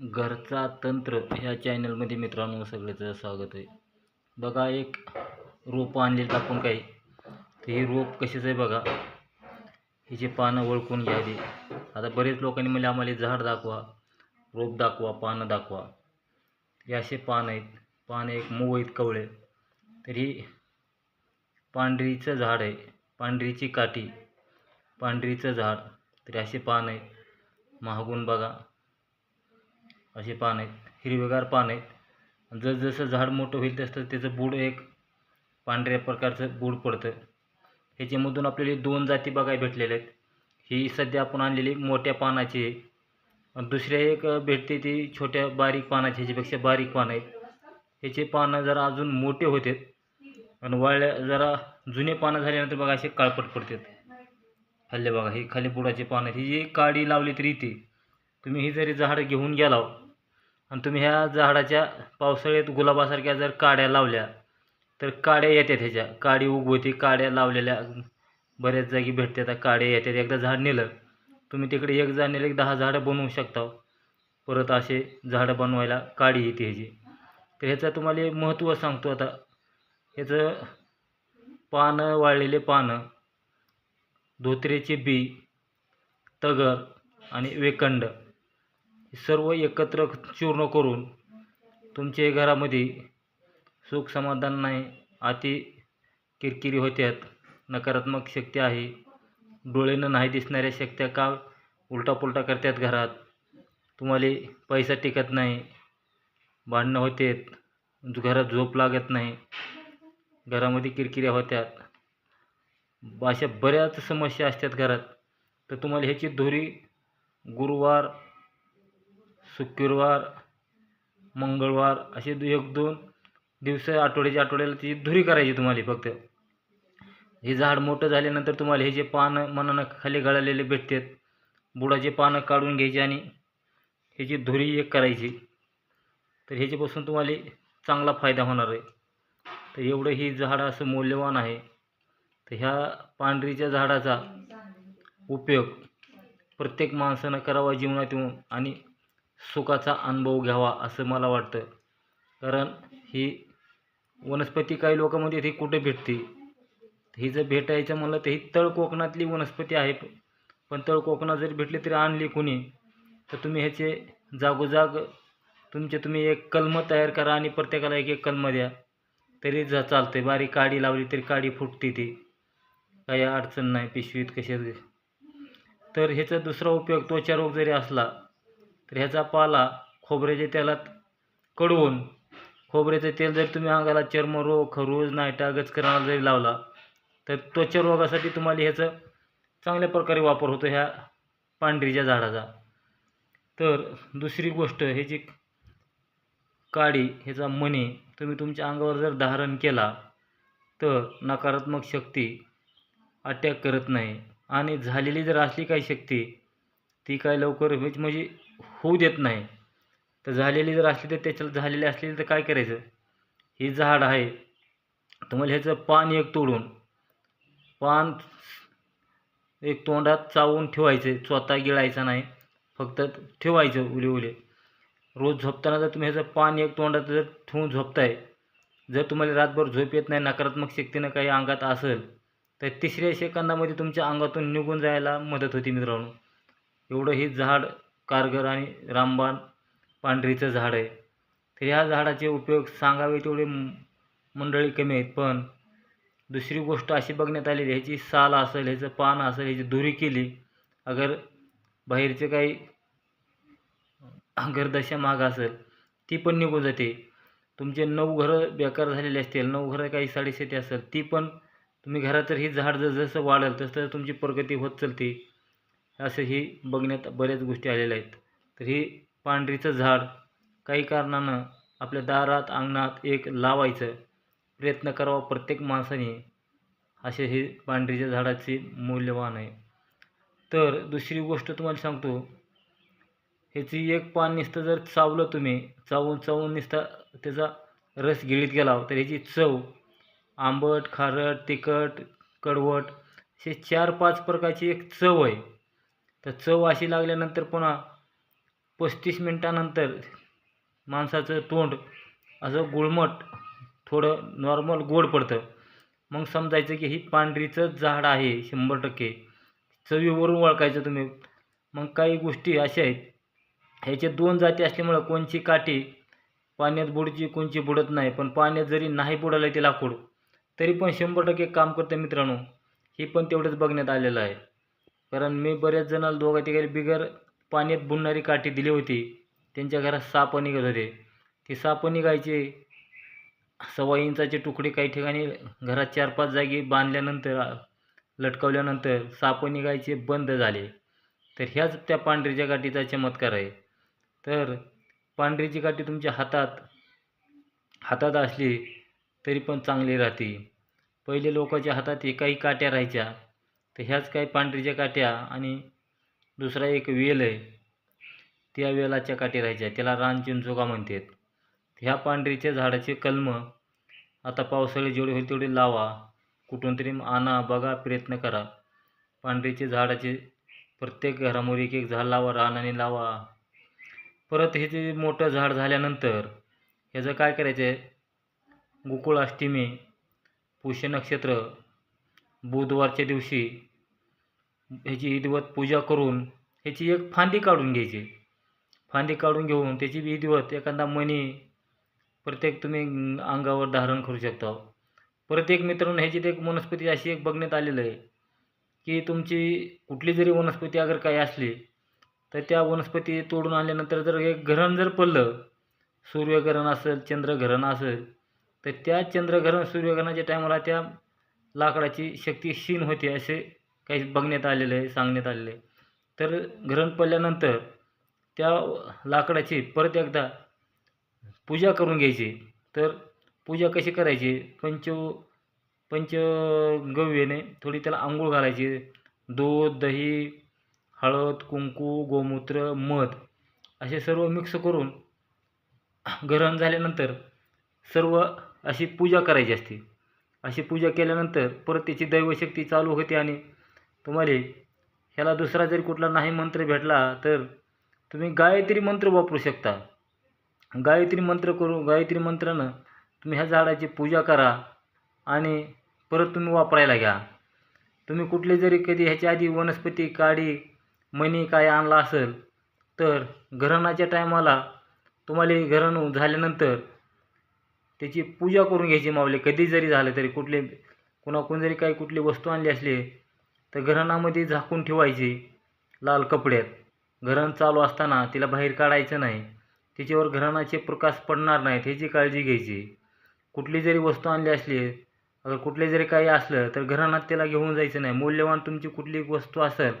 घरचा तंत्र ह्या चॅनलमध्ये मित्रांनो सगळ्याचं स्वागत आहे. बघा एक रोपं आणलेलं आपण काही. तर ही रोप कशीच आहे बघा. हिची पानं ओळखून घ्यावी आता बरेच लोकांनी म्हणजे आम्हाला झाड दाखवा रोप दाखवा पानं दाखवा. हे असे पानं आहेत. पानं एक मऊ आहेत कवळे. तर ही पांढरीचं झाड आहे. पांढरीची काठी पांढरीचं झाड. तरी असे पानं आहेत. महागून बघा. असे पानं आहेत हिरवेगार पानं आहेत. जसजसं झाड मोठं होईल तसं त्याचं बूड एक पांढऱ्या प्रकारचं बूड पडतं. ह्याच्यामधून आपल्याला दोन जाती बघायला भेटलेल्या आहेत. ही सध्या आपण आणलेली मोठ्या पानाची आहे. आणि दुसऱ्या एक भेटते ती छोट्या बारीक पानाची ह्याच्यापेक्षा बारीक पानं आहेत. ह्याचे पानं जरा अजून मोठे होते. आणि वाळल्या जरा जुने पानं झाल्यानंतर बघा असे काळपट पडतात. हल्ले बघा ही खाली बुडाचे पानं ही जी काडी लावली तरी ती तुम्ही ही जरी झाड घेऊन गेलाव आणि तुम्ही ह्या झाडाच्या पावसाळ्यात गुलाबासारख्या जर काड्या लावल्या तर काड्या येतात ह्याच्या. काडी उगवती काड्या लावलेल्या बऱ्याच जागी भेटतात काड्या येतात एकदा झाड नेलं तुम्ही तिकडे एक झाड नेलं एक दहा झाडं बनवू शकता परत असे झाडं बनवायला काडी येते ह्याची. तर ह्याचं तुम्हाला एक महत्त्व सांगतो आता. ह्याचं पानं वाळलेले पानं धोत्रेचे बी तगर आणि वेकंड सर्व एकत्र चूर्ण करून तुमचे घरामध्ये सुख समाधान नाही अति किरकिरी होत्यात नकारात्मक शक्ती आहे. डोळेनं नाही दिसणाऱ्या शक्त्या का उलटापुलटा करतात घरात? तुम्हाला पैसा टिकत नाही भांडणं होतात घरात झोप लागत नाही घरामध्ये किरकिऱ्या होत्यात. अशा बऱ्याच समस्या असतात घरात. तर तुम्हाला ह्याची धुरी गुरुवार शुक्रवार मंगळवार असे दु एक दोन दिवस आठवड्याच्या आठवड्याला ती धुरी करायची तुम्हाला फक्त. हे झाड मोठं झाल्यानंतर तुम्हाला हे जे पानं मनानं खाली गळालेले भेटतात बुडाचे पानं काढून घ्यायची आणि ह्याची धुरी एक करायची. तर ह्याच्यापासून तुम्हाला चांगला फायदा होणार आहे. तर एवढं ही झाड असं मौल्यवान आहे. तर ह्या पांढरीच्या झाडाचा उपयोग प्रत्येक माणसानं करावा जीवनात येऊन आणि सुखाचा अनुभव घ्यावा असं मला वाटतं. कारण ही वनस्पती काही लोकांमध्ये ती कुठे भेटते? ही जर भेटायचं म्हणलं तर ही तळ कोकणातली वनस्पती आहे. पण तळ कोकणात जरी भेटली तरी आणली कुणी? तर तुम्ही ह्याचे जागोजाग तुमचे तुम्ही एक कलम तयार करा आणि प्रत्येकाला एक एक कलम द्या. तरी जा चालते बारीक काडी लावली तरी काडी फुटते ती. काही अडचण नाही. पिशवीत कशात? तर ह्याचा दुसरा उपयोग त्वचा रोग जरी असला तर ह्याचा पाला खोबऱ्याच्या तेलात कडवून खोबऱ्याचं तेल जर तुम्ही अंगाला चर्मरोग खरूज नायटा गचकराला जरी लावला तर त्वचा रोगासाठी तुम्हाला ह्याचं चांगल्या प्रकारे वापर होतो ह्या पांढरीच्या झाडाचा. तर दुसरी गोष्ट ह्याची काडी ह्याचा मणी तुम्ही तुमच्या अंगावर जर धारण केला तर नकारात्मक शक्ती अटॅक करत नाही. आणि झालेली जर असली काही शक्ती ती काय लवकर म्हणजे होऊ देत नाही. तर झालेली जर असली तर त्याच्याला झालेली असलेली तर काय करायचं? हे झाड आहे. तुम्हाला ह्याचं पान एक तोडून पान एक तोंडात चावून ठेवायचं. स्वतः गिळायचं नाही. फक्त ठेवायचं उले उले. रोज झोपताना जर तुम्ही ह्याचं पान एक तोंडात जर ठेवून झोपताय जर तुम्हाला रातभर झोप येत नाही नकारात्मक शक्तीनं काही अंगात असेल तर तिसऱ्या सेकंदामध्ये तुमच्या अंगातून निघून जायला मदत होती मित्रांनो. एवढं हे झाड कारगर आणि रामबाण पांढरीचं झाड आहे. तर ह्या झाडाचे उपयोग सांगावे तेवढे मंडळी कमी आहेत पण दुसरी गोष्ट अशी बघण्यात आलेली ह्याची साल असेल ह्याचं पान असेल ह्याची धुरी केली अगर बाहेरचे काही घरदशा महाग असेल ती पण निघून जाते. तुमचे नऊ घरं बेकार झालेले असतील नऊ घरं काही साडेशेती असेल ती पण तुम्ही घरात तर ही झाड जर जसं वाढेल तसं तुमची प्रगती होत चालते. असंही बघण्यात बऱ्याच गोष्टी आलेल्या आहेत. तर ही पांढरीचं झाड काही कारणानं आपल्या दारात अंगणात एक लावायचं प्रयत्न करावा प्रत्येक माणसाने असे हे पांढरीच्या झाडाचे मूल्यवान आहे. तर दुसरी गोष्ट तुम्हाला सांगतो ह्याची एक पान नुसतं जर चावलं तुम्ही चावून चावून निसता त्याचा रस गिळीत गेला तर ह्याची चव आंबट खारट तिखट कडवट असे चार पाच प्रकारची एक चव आहे. तर चव अशी लागल्यानंतर पुन्हा पस्तीस मिनटानंतर माणसाचं तोंड असं गुळमट थोडं नॉर्मल गोड पडतं. मग समजायचं की ही पांढरीचं झाड आहे शंभर टक्के. चवीवरून ओळखायचं तुम्ही. मग काही गोष्टी अशा आहेत. ह्याचे दोन जाती असल्यामुळं कोणची काठी पाण्यात बुडची कोणची बुडत नाही. पण पाण्यात जरी नाही बुडालं ते लाकूड तरी पण शंभर टक्के काम करतं मित्रांनो. हे पण तेवढंच बघण्यात आलेलं आहे. कारण मी बऱ्याच जणाला दोघा तिघाला बिगर पाण्यात बुडणारी काठी दिली होती. त्यांच्या घरात साप निघत होते. ती साप निघायचे. सव्वा इंचाचे तुकडे काही ठिकाणी घरात चार पाच जागी बांधल्यानंतर लटकवल्यानंतर साप निघायचे बंद झाले. तर ह्याच त्या पांढरीच्या काठीचा चमत्कार आहे. तर पांढरीची काठी तुमच्या हातात हातात असली तरी पण चांगली राहते. पहिले लोकांच्या हातात एकाही काट्या राहायच्या. तर ह्याच काही पांढरीच्या काट्या आणि दुसरा एक वेल आहे त्या वेलाच्या काठी राहायच्या त्याला रानचिंचोका म्हणतात. ह्या पांढरीच्या झाडाचे कलम आता पावसाळी जेवढे होईल तेवढे लावा. कुठून तरी आणा बघा प्रयत्न करा. पांढरीचे झाडाचे प्रत्येक घरामध्ये एक एक झाड लावा रानाने लावा. परत हे जे मोठं झाड झाल्यानंतर ह्याचं काय करायचं आहे? गोकुळाष्टमी पुष्य नक्षत्र बुधवारच्या दिवशी ह्याची विधिवत पूजा करून ह्याची एक फांदी काढून घ्यायची. फांदी काढून घेऊन त्याची विधिवत एखादा मणी प्रत्येक तुम्ही अंगावर धारण करू शकता. प्रत्येक मित्रांनो ह्याची एक वनस्पती अशी एक बघण्यात आलेलं आहे की तुमची कुठली जरी वनस्पती अगर काही असली तर त्या वनस्पती तोडून आल्यानंतर जर एक ग्रहण जर पडलं सूर्यग्रहण असेल चंद्रग्रहण असेल तर त्या चंद्रग्रहण सूर्यग्रहणाच्या टायमाला त्या लाकडाची शक्ती क्षीण होते असे काही बघण्यात आलेलं आहे सांगण्यात आलेलं आहे. तर ग्रहण पडल्यानंतर त्या लाकडाची परत एकदा पूजा करून घ्यायची. तर पूजा कशी करायची? पंच पंचगव्यने थोडी त्याला आंघोळ घालायची. दूध दही हळद कुंकू गोमूत्र मध असे सर्व मिक्स करून ग्रहण झाल्यानंतर सर्व अशी पूजा करायची असते. अशी पूजा केल्यानंतर परत त्याची दैवशक्ती चालू होते आणि तुम्हाला ह्याला दुसरा जरी कुठला नाही मंत्र भेटला तर तुम्ही गायत्री मंत्र वापरू शकता. गायत्री मंत्र करू गायत्री मंत्रानं तुम्ही ह्या झाडाची पूजा करा आणि परत तुम्ही वापरायला घ्या. तुम्ही कुठले जरी कधी ह्याच्या आधी वनस्पती काडी मणी काय आणला असेल तर ग्रहणाच्या टायमाला तुम्हाला ग्रहण झाल्यानंतर त्याची पूजा करून घ्यायची मावले कधी जरी झालं तरी कुठले कोणाकडून जरी काही कुठली वस्तू आणली असली तर घराणामध्ये झाकून ठेवायची लाल कपड्यात. घराण चालू असताना तिला बाहेर काढायचं नाही. तिच्यावर घराणाचे प्रकाश पडणार नाहीत ह्याची काळजी घ्यायची. कुठली जरी वस्तू आणली असली अगर कुठले जरी काही असलं तर घराणात त्याला घेऊन जायचं नाही. मौल्यवान तुमची कुठली वस्तू असेल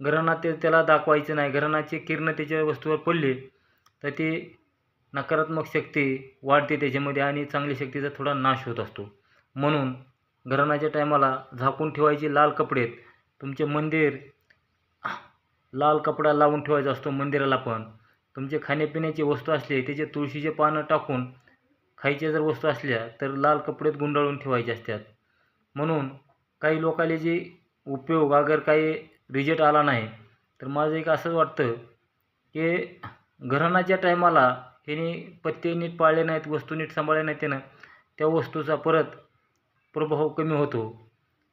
घराणात ते त्याला दाखवायचं नाही. घराणाचे किरणं त्याच्या वस्तूवर पडली तर ती नकारात्मक शक्ती वाढते त्याच्यामध्ये आणि चांगली शक्तीचा थोडा नाश होत असतो. म्हणून घराण्याच्या टायमाला झाकून ठेवायचे लाल कपडेत तुमचे मंदिर लाल कपडा लावून ठेवायचा असतो मंदिराला पण. तुमचे खाण्यापिण्याची वस्तू असली त्याचे तुळशीचे पानं टाकून खायच्या जर वस्तू असल्या तर लाल कपडेत गुंडाळून ठेवायचे असतात. म्हणून काही लोकांना जे उपयोग अगर काही रिजल्ट आला नाही तर माझं एक असंच वाटतं की घराण्याच्या टायमाला ह्याने पत्ते नीट पाळले नाहीत वस्तू नीट सांभाळल्या नाहीत त्यानं त्या वस्तूचा परत प्रभाव कमी होतो.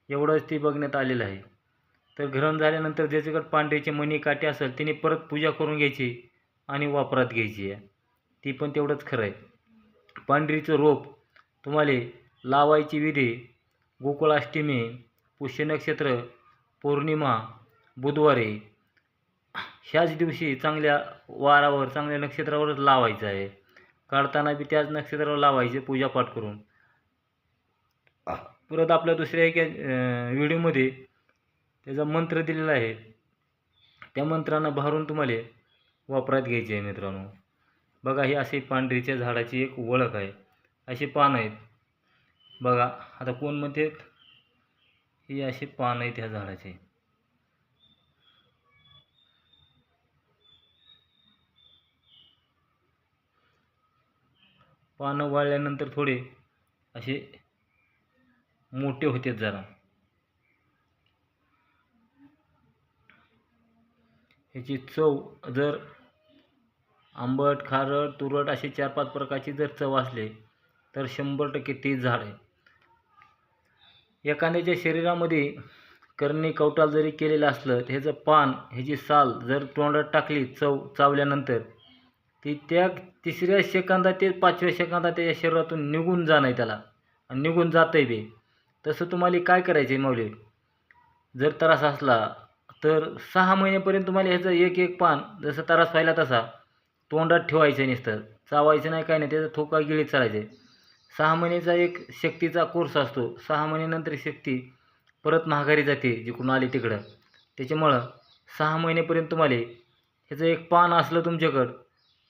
एवढंच ते बघण्यात आलेलं आहे. तर ग्रहण झाल्यानंतर ज्याच्याकडे पांढरीचे मणी काटे असेल त्याने परत पूजा करून घ्यायची आणि वापरात घ्यायची आहे. ती पण तेवढंच खरं आहे. पांढरीचं रोप तुम्हाला लावायची विधी गोकुळाष्टमी पुष्य नक्षत्र पौर्णिमा बुधवारी ह्याच दिवशी चांगल्या वारावर चांगल्या नक्षत्रावरच लावायचं आहे. काढताना बी त्याच नक्षत्रावर लावायचे पूजापाठ करून. परत आपल्या दुसऱ्या एका व्हिडिओमध्ये त्याचा मंत्र दिलेला आहे. त्या मंत्रानं भारून तुम्हाला वापरात घ्यायची आहे मित्रांनो. बघा ही अशी पांढरीच्या झाडाची एक ओळख आहे. अशी पानं आहेत. बघा आता कोण म्हणते? ही अशी पानं आहेत ह्या झाडाची. पानं वाळल्यानंतर थोडे असे मोठे होते जरा. ह्याची चव जर आंबट खारट तुरट असे चार पाच प्रकारची जर चव असले तर शंभर टक्के तेच झाड आहे. एखाद्याच्या शरीरामध्ये करणी कवटाल जरी केलेलं असलं तर ह्याचं पान ह्याची साल जर तोंडात टाकली चव चावल्यानंतर ती त्या तिसऱ्या सेकंदात ते पाचव्या सेकंदात त्याच्या शरीरातून निघून जाणं आहे त्याला. आणि निघून जातं आहे बे. तसं तुम्हाला काय करायचं आहे माऊली? जर त्रास असला तर सहा महिन्यापर्यंत तुम्हाला ह्याचं एक एक पान जसं त्रास व्हायला तसा तोंडात ठेवायचं नुसतं. चावायचं नाही काय नाही त्याचा थोका गिळीत चालायचं. सहा महिन्याचा एक शक्तीचा कोर्स असतो. सहा महिन्यानंतर शक्ती परत महागारी जाते जिकडून आली तिकडं. त्याच्यामुळं सहा महिन्यापर्यंत तुम्हाला ह्याचं एक पान असलं तुमच्याकडं.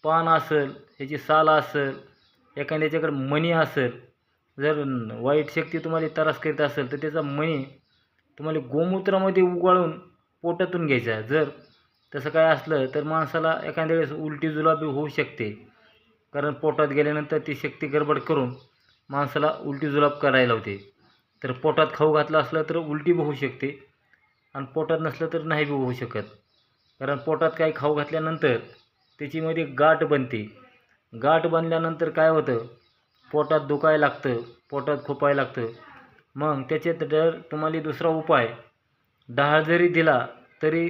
पान असेल ह्याची साल असेल एखाद्याच्याकडं मणी असेल जर वाईट शक्ती तुम्हाला त्रास करीत असेल तर त्याचा मणी तुम्हाला गोमूत्रामध्ये उगाळून पोटातून घ्यायचा जर तसं काय असलं तर माणसाला एखाद्या वेळेस उलटी जुलाबी होऊ शकते. कारण पोटात गेल्यानंतर ती शक्ती गडबड करून माणसाला उलटी जुलाब करायला होते तर पोटात खाऊ घातलं असलं तर उलटी बी होऊ शकते आणि पोटात नसलं तर नाही बी होऊ शकत. कारण पोटात काही खाऊ घातल्यानंतर त्याच्यामध्ये गाठ बनते. गाठ बनल्यानंतर काय होतं? पोटात दुखायला लागतं पोटात खोपायला लागतं. मग त्याच्यात जर तुम्हाला दुसरा उपाय डाळ जरी दिला तरी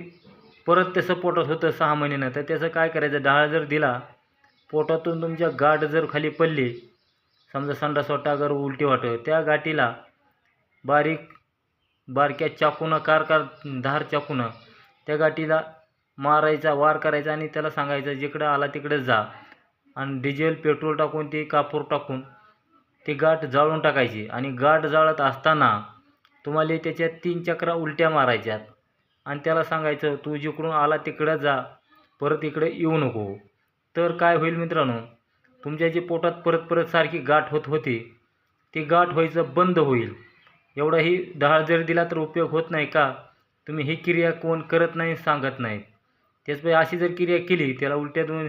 परत तसं पोटात होतं सहा महिन्यानं. तर त्याचं काय करायचं? डहाळ जर दिला पोटातून तुमच्या गाठ जर खाली पडली समजा संडास वाटा अगर उलटी वाटं त्या गाठीला बारीक बारक्या चाकूनं कार कार धार चाकूनं त्या गाठीला मारायचा वार करायचा आणि त्याला सांगायचं जिकडं आला तिकडं जा. आणि डिझेल पेट्रोल टाकून ते कापूर टाकून ते गाठ जाळून टाकायची आणि गाठ जाळत असताना तुम्हाला त्याच्यात तीन चक्रा उलट्या मारायच्यात. आणि त्याला सांगायचं तू जिकडून आला तिकडं जा परत इकडे येऊ नको. तर काय होईल मित्रांनो तुमच्या जे पोटात परत परत सारखी गाठ होत होती ती गाठ व्हायचं बंद होईल. एवढाही डाळ जर दिला तर उपयोग होत नाही का? तुम्ही ही क्रिया कोण करत नाही सांगत नाहीत. त्याचपैकी अशी जर क्रिया केली त्याला उलट्या दोन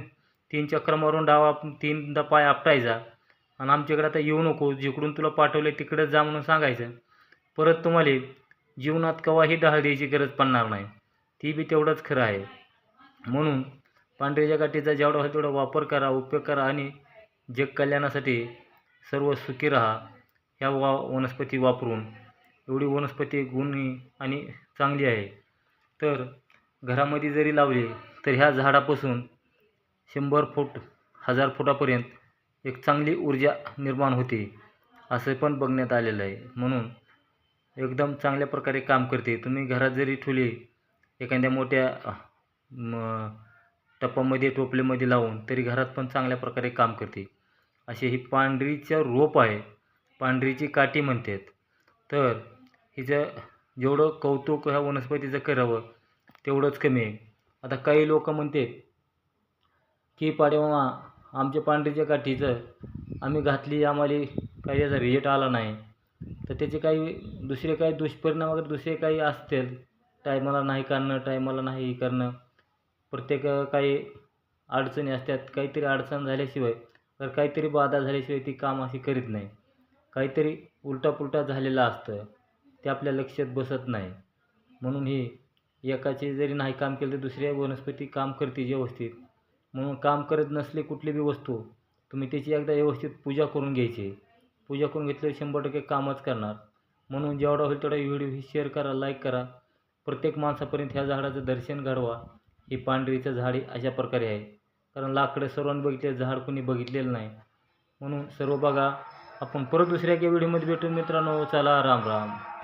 तीन चक्र मारून डावा तीनदा पाय आपटायचा. आणि आमच्याकडे आता येऊ नको जिकडून तुला पाठवलं आहे तिकडंच जा म्हणून सांगायचं. परत तुम्हाला जीवनात केव्हाही डाळ द्यायची गरज पडणार नाही. ती बी तेवढंच खरं आहे. म्हणून पांढऱ्याच्या गाठीचा जेवढा होईल तेवढा वापर करा उपयोग करा आणि जग कल्याणासाठी सर्व सुखी राहा. ह्या वा वनस्पती वापरून. एवढी वनस्पती गुणी आणि चांगली आहे. तर घरामध्ये जरी लावली तर ह्या झाडापासून शंभर फूट हजार फुटापर्यंत एक चांगली ऊर्जा निर्माण होते असं पण बघण्यात आलेलं आहे. म्हणून एकदम चांगल्या प्रकारे काम करते. तुम्ही घरात जरी ठेवली एखाद्या मोठ्या म टप्पामध्ये टोपलेमध्ये लावून तरी घरात पण चांगल्या प्रकारे काम करते. असे ही पांढरीचं रोप आहे. पांढरीची काठी म्हणतात. तर हिचं जेवढं कौतुक ह्या वनस्पतीचं करावं तेवढंच कमी आहे. आता काही लोक म्हणतात की पाडेमा आमच्या पांढरीच्या काठीचं आम्ही घातली आम्हाला काही याचा रिझल्ट आला नाही. तर त्याचे काही दुसरे काही दुष्परिणाम वगैरे दुसरे काही असतील टायमाला नाही करणं टायमाला नाही करणं प्रत्येक काही अडचणी असतात काहीतरी अडचण झाल्याशिवाय तर काहीतरी बाधा झाल्याशिवाय ती काम अशी करीत नाही. काहीतरी उलटापुलटा झालेलं असतं ते आपल्या लक्षात बसत नाही. म्हणून ही एकाचे जरी नाही काम केलं तर दुसऱ्या वनस्पती काम करते व्यवस्थित. म्हणून काम करत नसले कुठली बी वस्तू तुम्ही त्याची एकदा व्यवस्थित पूजा करून घ्यायची. पूजा करून घेतल्यावर शंभर टक्के कामच करणार. म्हणून जेवढा होईल तेवढा व्हिडिओ ही शेअर करा लाईक करा. प्रत्येक माणसापर्यंत ह्या झाडाचं दर्शन घडवा. ही पांढरीचं झाड अशा प्रकारे आहे. कारण लाकडं सर्वांनी बघितले झाड कोणी बघितलेलं नाही. म्हणून सर्व बघा. आपण परत दुसऱ्या एका व्हिडिओमध्ये भेटू मित्रांनो. चला राम राम.